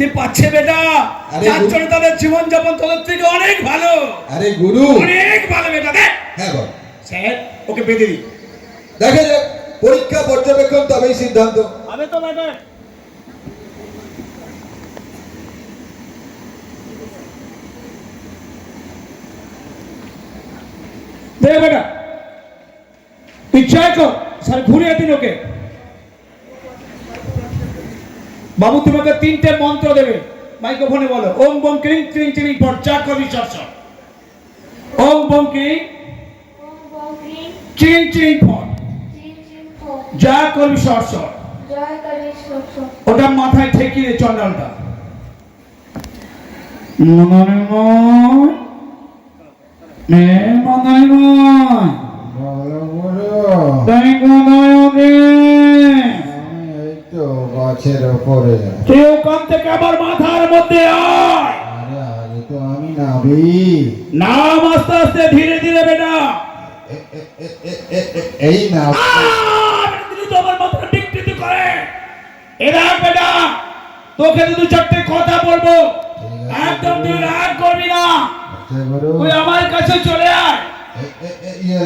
দেখতে পাচ্ছে বেটা। যার জন্য তাদের জীবনযাপন তোদের থেকে অনেক ভালো। আরে গুরু। অনেক ভালো বেটা দেখ। হ্যাঁ বল। স্যার ওকে বেঁধে দিই। দেখা যাক পরীক্ষা পর্যবেক্ষণ তবেই সিদ্ধান্ত। আবে তো বেটা দে বেটা তুই কর। স্যার ঘুরিয়ে দিন ওকে। বাবু তোমাকে তিনটে মন্ত্র দেবে। মাইক্রোফোনে বলো ওম বম ক্রিং ক্রিং ক্রিং পর চা কবি চর্চা ওম বম ক্রিং চিং চিং পর যা কবি সরসর ওটা মাথায় ঠেকিয়ে চন্ডালটা মনে মন এ মনে মন গাছের ওপরে তুই ওখান থেকে আবার মাথার মধ্যে আয়। আরে তো আমি নাবি নাম আস্তে আস্তে ধীরে ধীরে বেটা। এই না। আহ! তুই তো আমার বিকৃতি করে। এরা বেটা তোকে দু চারটে কথা বলব। একদম তুই রাগ করবি না। আচ্ছা তুই আমার কাছে চলে আয়। এ- ইয়ে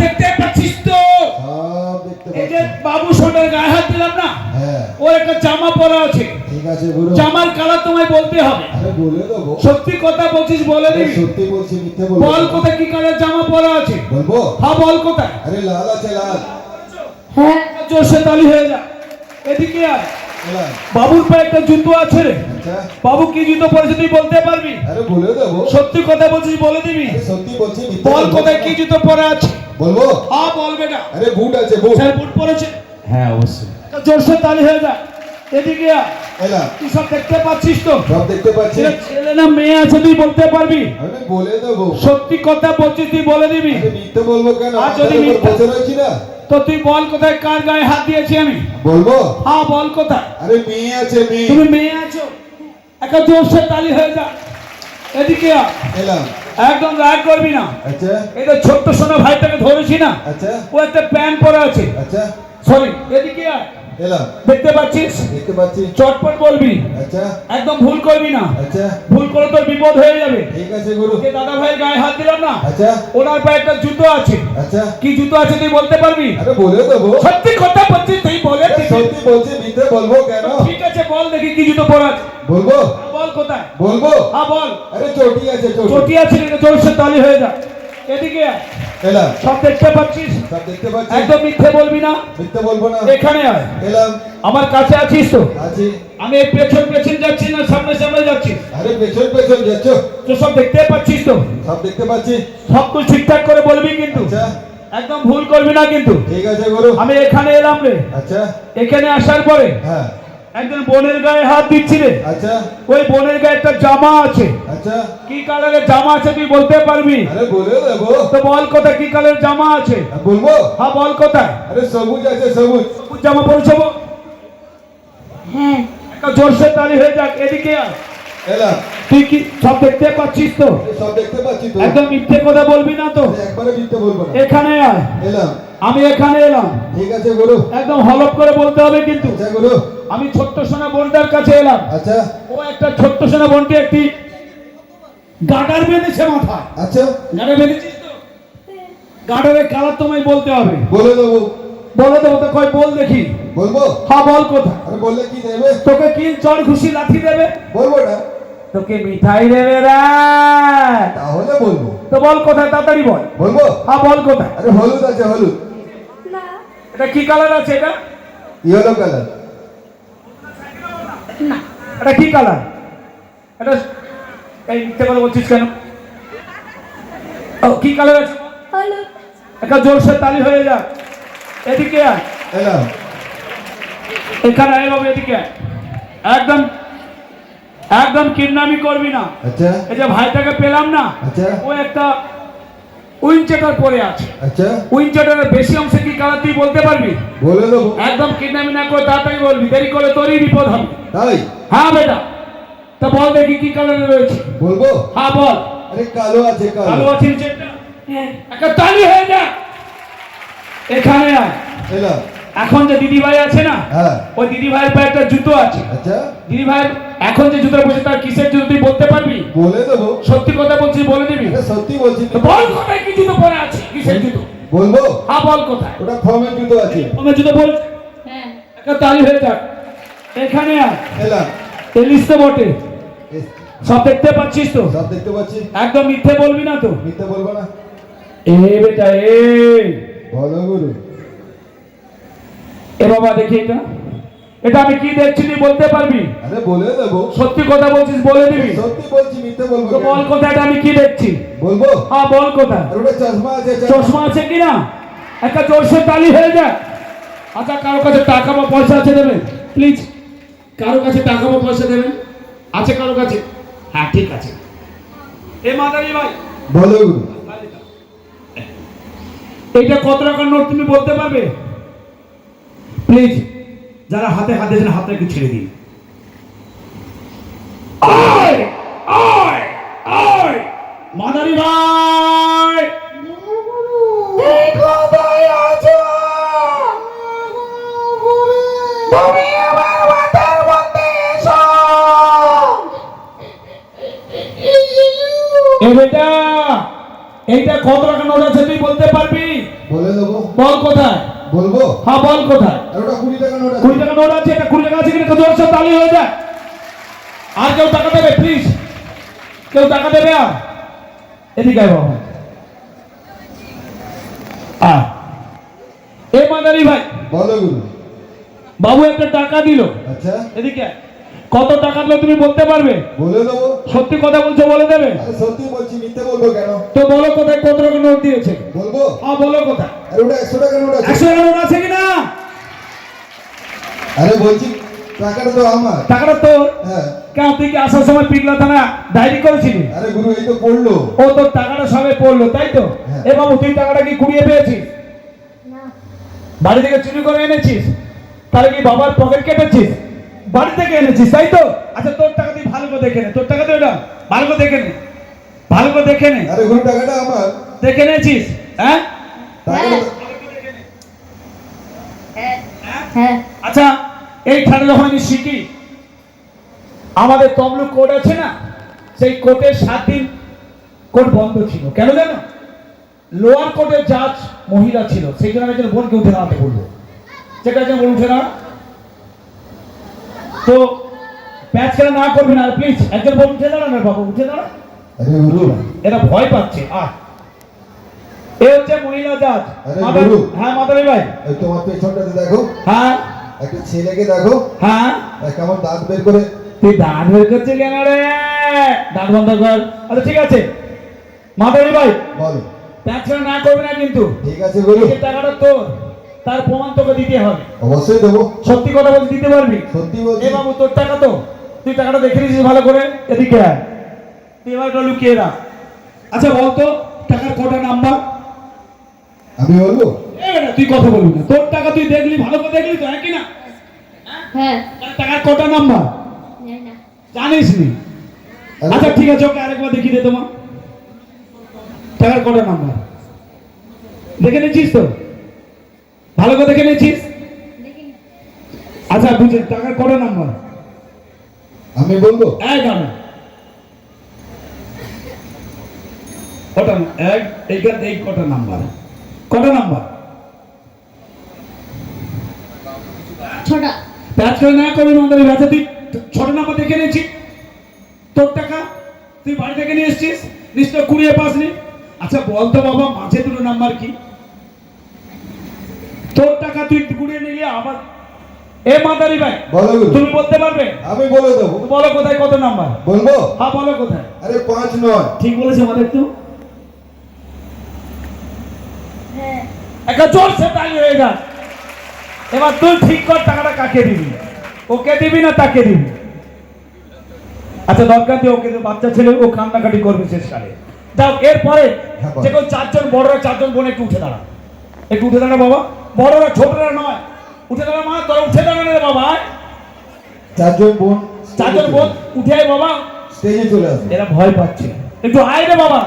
দেখতে পাচ্ছিস তো সব দেখতে এই যে পাচ্ছি বাবু সোনার গায়ে হাত দিলাম না? হ্যাঁ। ও একটা জামা পরা আছে। ঠিক আছে গুরু জামার কালার তোমায় বলতে হবে। আরে বলে দেবো। সত্যি কথা বলছিস বলে দিবি। সত্যি বলছি মিথ্যে বল বলব কোথায় কি কালার জামা পরা আছে? বলব? হ্যাঁ বল কোথায়। আরে লাল আছে লাল। হ্যাঁ। জোরসে তালি হয়ে যা। এদিকে আয়। বাবুর পায়ে একটা জুতো আছে রে। আচ্ছা। বাবু কি জুতো পরেছে তুই বলতে পারবি? আরে বলে দেবো। সত্যি কথা বলছিস বলে দিবি? সত্যি বলছি বল কোথায় কি জুতো পরে আছে? বলব? হ্যাঁ বল বেটা। আরে বুট আছে বুট স্যার বুট পরেছে? হ্যাঁ অবশ্যই। জোরসে তালি হয়ে যা এদিকে আয়। এলাম তুই সব দেখতে পাচ্ছিস তো? সব দেখতে পাচ্ছি। ছেলে না মেয়ে আছে তুই বলতে পারবি? আমি বলে দেবো। সত্যি কথা বলছিস তুই বলে দিবি? আরে মিথ্যে বলব কেন? আর যদি মাথার মিথ্যে- রয়েছি না? তো তুই বল কোথায়? কার গায়ে হাত দিয়েছি আমি? বলব? হ্যাঁ বল কোথায়? আরে মেয়ে আছে মেয়ে। তুমি মেয়ে আছো? একটা জোরসে তালি হয়ে যা। এদিকে আ এলাম। একদম রাগ করবি না। আচ্ছা। এই তো ছোট্ট সোনা ভাইটাকে ধরেছি না আচ্ছা। ও একটা প্যান্ট পরে আছে। আচ্ছা। সরি এদিকে আয়। এলাম। দেখতে পাচ্ছিস? দেখতে পাচ্ছি। চটপট বলবি। আচ্ছা। একদম ভুল করবি না। আচ্ছা। ভুল করে তোর বিপদ হয়ে যাবে। ঠিক আছে গুরু। যে দাদা ভাইয়ের গায়ে হাত দিলাম না আচ্ছা। ওনার পায়ে একটা জুতো আছে। আচ্ছা। কি জুতো আছে তুই বলতে পারবি? আরে বলে দেবো। সত্যি কথা বলছিস তুই বলে সত্যি বলছি মিথ্যে বলব কেন? ঠিক আছে বল দেখি কি জুতো পরা আছে বলব? বল কোথায়? বলব? হ্যাঁ বল। আরে চটি আছে চটি। আছে এটা জোরসে তালি হয়ে যা। এদিকে। এলাম। সব দেখতে পাচ্ছিস? সব দেখতে পাচ্ছি। একদম মিথ্যে বলবি না। মিথ্যে বলব না। এখানে আয়। এলাম। আমার কাছে আছিস তো? আছি। আমি পেছন পেছন যাচ্ছি না সামনে সামনে যাচ্ছি? আরে পেছন পেছন যাচ্ছ। তো সব দেখতে পাচ্ছিস তো? সব দেখতে পাচ্ছি। সব কিছু ঠিকঠাক করে বলবি কিন্তু। আচ্ছা। একদম ভুল করবি না কিন্তু। ঠিক আছে গুরু আমি এখানে এলাম রে। আচ্ছা। এখানে আসার পরে হ্যাঁ। একজন বোনের গায়ে হাত দিচ্ছি রে আচ্ছা। ওই বোনের গায়ে একটা জামা আছে। আচ্ছা। কি কালারের জামা আছে তুই বলতে পারবি? আরে বলে দেবো। তো বল কোথায় কি কালারের জামা আছে? বলব? হ্যাঁ বল কোথায়? আরে সবুজ আছে সবুজ। সবুজ জামা পরেছো বল? একটা জোরসে তালি হয়ে যাক এদিকে আয়। এলাম। তুই কি সব দেখতে পাচ্ছিস তো? সব দেখতে পাচ্ছি তো। একদম মিথ্যে কথা বলবি না তো? একবারে মিথ্যে বলব না। এখানে আয়। এলাম। আমি এখানে এলাম। ঠিক আছে গুরু একদম হলপ করে বলতে হবে কিন্তু। আচ্ছা গুরু আমি ছোট্ট সোনা বোনটার কাছে এলাম। আচ্ছা। ও একটা ছোট্ট সোনা বোনটি একটি গাডার বেঁধেছে মাথায়। আচ্ছা। গাডার বেঁধেছিস তো? গাডারের কালার তোমায় বলতে হবে। বলে দেবো। বলে দেবো তো কয় বল দেখি। বলব? হ্যাঁ বল কোথায়? আরে বললে কি দেবে? তোকে কি চড় খুশি লাথি দেবে? বলব না। তোকে মিঠাই দেবে রে। তাহলে বলব। তো বল কোথায় তাড়াতাড়ি বল। বলব? হ্যাঁ বল কোথায়? আরে হলুদ আছে হলুদ। না। এটা কি কালার আছে এটা? Yellow colour. এটা কি কালার? এটা এই মিথ্যে কথা বলছিস কেন? ও কি কালার আছে? একটা জোরসে তালি হয়ে যাক। এদিকে আয়। এখানে আয় বাবু এদিকে একদম একদম কিডনামি করবি না। আচ্ছা। এই যে ভাইটাকে পেলাম না আচ্ছা। ও একটা উইনচেটার পরে আছে। আচ্ছা। উইনচেটারের বেশি অংশে কি কালার তুই বলতে পারবি? বলে দেবো। একদম কিডনামি না করে তাড়াতাড়ি বলবি দেরি করে তোরই বিপদ হবে। তাই? হ্যাঁ বেটা। তা বল দেখি কি কালারে রয়েছে। বলব? হ্যাঁ বল। আরে কালো আছে কালো। কালো আছে নিচেরটা? একটা তালি হয়ে যা। এখানে আয়। এখন যে দিদি ভাই আছে না হ্যাঁ। ওই দিদি ভাইয়ের পায়ে একটা জুতো আছে। আচ্ছা। দিদি ভাই এখন যে জুতো বসে তার কিসের জুতো তুই বলতে পারবি? বলে দেবো। সত্যি কথা বলছি বলে দিবি? সত্যি বলছি তো। বল কোথায় কি জুতো পরে আছে কিসের জুতো? বলব? হ্যাঁ বল কোথায়? ওটা ফর্মের জুতো আছে। আমার জুতো বল। হ্যাঁ। একটা তালি হয়ে যাক। এখানে আয়। এলাম। এলিস তো বটে। সব দেখতে পাচ্ছিস তো? সব দেখতে পাচ্ছি। একদম মিথ্যে বলবি না তো? মিথ্যে বলব না। এ বেটা এ। বলো গুরু। এ বাবা দেখি এটা। এটা আমি কি দেখছি তুই বলতে পারবি? আরে বলে দেবো। সত্যি কথা বলছিস বলে দিবি? সত্যি বলছি মিথ্যে বলব তো বল কথা এটা আমি কি দেখছি? বলব? হ্যাঁ বল কথা আর ওটা চশমা আছে চশমা। আছে কিনা একটা জোরসে তালি হয়ে যায় আচ্ছা কারও কাছে টাকা বা পয়সা আছে দেবেন প্লিজ কারও কাছে টাকা বা পয়সা দেবেন আছে কারও কাছে? হ্যাঁ ঠিক আছে। এ মাদারি ভাই। বলো। এইটা কত টাকার নোট তুমি বলতে পারবে? প্লিজ যারা হাতে হাতে দিয়েছেন হাতটা একটু ছেড়ে দিন। আয় আয় আয়। মাদারি ভাই। এইটা কত টাকা নোট আছে তুই বলতে পারবি? বলে দেবো। বল কোথায়? বলব? হ্যাঁ বল কোথায়? ওটা কুড়ি টাকা নোট আছে। কুড়ি টাকা নোট আছে এটা কুড়ি টাকা আছে কিনা জোরসে তালি হয়ে যায়। আর কেউ টাকা দেবে প্লিজ কেউ টাকা দেবে আর? এদিকে আয় বাবা। আ। এ মাদারি ভাই বলো গুরু। বাবু একটা টাকা দিল। আচ্ছা। এদিকে আয়। কত টাকা দিলো তুমি বলতে পারবে? বলে দেবো। সত্যি কথা বলছো বলে দেবে? সত্যি বলছি মিথ্যে বলব কেন? তো বলো কোথায় কত টাকা নোট দিয়েছে? বলব? হ্যাঁ বলো কোথায়? আর ওটা একশো টাকা নোট আছে। একশো টাকা নোট আছে কিনা? আরে বলছি টাকাটা তো আমার। টাকাটা তো হ্যাঁ। কেন তুই কি আসার সময় পিগলা থানা ডায়েরি করেছিলি? আরে গুরু এই তো পড়ল। ও তোর টাকাটা সবে পড়ল তাই তো? হ্যাঁ। এ বাবু তুই টাকাটা কি কুড়িয়ে পেয়েছিস? না। বাড়ি থেকে চুরি করে এনেছিস? তাহলে কি বাবার পকেট কেটেছিস? বাড়ি থেকে এনেছিস তাই তো? আচ্ছা তোর টাকা দিয়ে ভালো করে দেখে নে। তোর টাকা তো এটা ভালো করে দেখে নে। ভালো করে দেখে নে। আরে গুরু টাকাটা আমার। দেখে নেছিস হ্যাঁ? তো- হ্যাঁ। হ্যাঁ। আচ্ছা এই খেলা যখন আমি শিখি আমাদের তমলুক কোর্ট আছে না? সেই কোর্টের সাত দিন কোর্ট বন্ধ ছিল। কেন জানো? লোয়ার কোর্টের জাজ মহিলা ছিল। সেই জন্য আমি একজন বোনকে উঠে দাঁড়াতে বলব। সেটা একজন বোন উঠে দাঁড়া। তো প্যাচ খেলা না করবি না প্লিজ একজন বোন উঠে দাঁড়া না বাবু উঠে দাঁড়া আরে এরা ভয় পাচ্ছে আহ। এ হচ্ছে মহিলা জাজ। আরে। হ্যাঁ মাদারি ভাই। তোমার পেছনটাতে দেখো। হ্যাঁ। একটা ছেলেকে দেখো। হ্যাঁ। কেমন দাঁত বের করে। তুই দাঁত বের করছিস কেন রে? দাঁত বন্ধ কর। আচ্ছা ঠিক আছে। মাদারি ভাই বলো। ব্যবসা না করবি না কিন্তু। ঠিক আছে গুরু। টাকাটা তোর। তার প্রমাণ তোকে দিতে হবে। অবশ্যই দেবো। সত্যি কথা বলতে দিতে পারবি? সত্যি বলছি। এ বাবু তোর টাকা তো। তুই টাকাটা দেখে নিয়েছিস ভালো করে? এদিকে আয়। তুই এবার ওটা লুকিয়ে রাখ। আচ্ছা বলতো টাকার কটা নাম্বার? আমি বলব? তুই কথা বলবি না। তোর টাকা তুই দেখলি ভালো করে দেখলি তো হ্যাঁ কি না? হ্যাঁ। তাহলে টাকার কটা নাম্বার? জানিস নি। আচ্ছা ঠিক আছে ওকে আরেকবার দেখিয়ে দে তোমার। টাকার কটা নাম্বার? দেখে নিয়েছিস তো? ভালো করে দেখে নিয়েছিস আচ্ছা বুঝে টাকার কটা নাম্বার আমি বলব? এক দাঁড়া কটা এক এইখান এই কটা নাম্বার কটা নাম্বার ছটা। না আমাদের তুই ছোট নাম্বার দেখে নিয়েছি তোর টাকা? তুই বাড়ি থেকে নিয়ে এসছিস? নিশ্চয় কুড়িয়ে পাসনি? আচ্ছা বল তো বাবা মাঝে দুটো নাম্বার কি? তোর টাকা তুই কুড়িয়ে নিলি আবার এ মাদারি ভাই বলো তুমি বলতে পারবে? আমি বলে দেবো। বলো কোথায় কত নাম্বার? বলব? হ্যাঁ বলো কোথায়? আরে পাঁচ নয়। ঠিক বলেছে আমাদের তো। হ্যাঁ। একটা জোর সে তালি হয়ে যা। এবার তুই ঠিক কর টাকাটা কাকে দিবি। ওকে দিবি না তাকে দিবি? আচ্ছা দরকার দিয়ে ওকে তো বাচ্চা ছেলে ও কান্নাকাটি করবে শেষকালে। যাও এরপরে হ্যাঁ। যে কেউ চারজন বড়রা চারজন বোন একটু উঠে দাঁড়া। একটু উঠে দাঁড়া বাবা। বড়রা ছোটরা নয়। উঠে দাঁড়া মা তোরা উঠে দাঁড়া রে বাবা। চারজন বোন চারজন বোন উঠে আয় বাবা। স্টেজে চলে আসবে। এরা ভয় পাচ্ছে। একটু আয় রে বাবা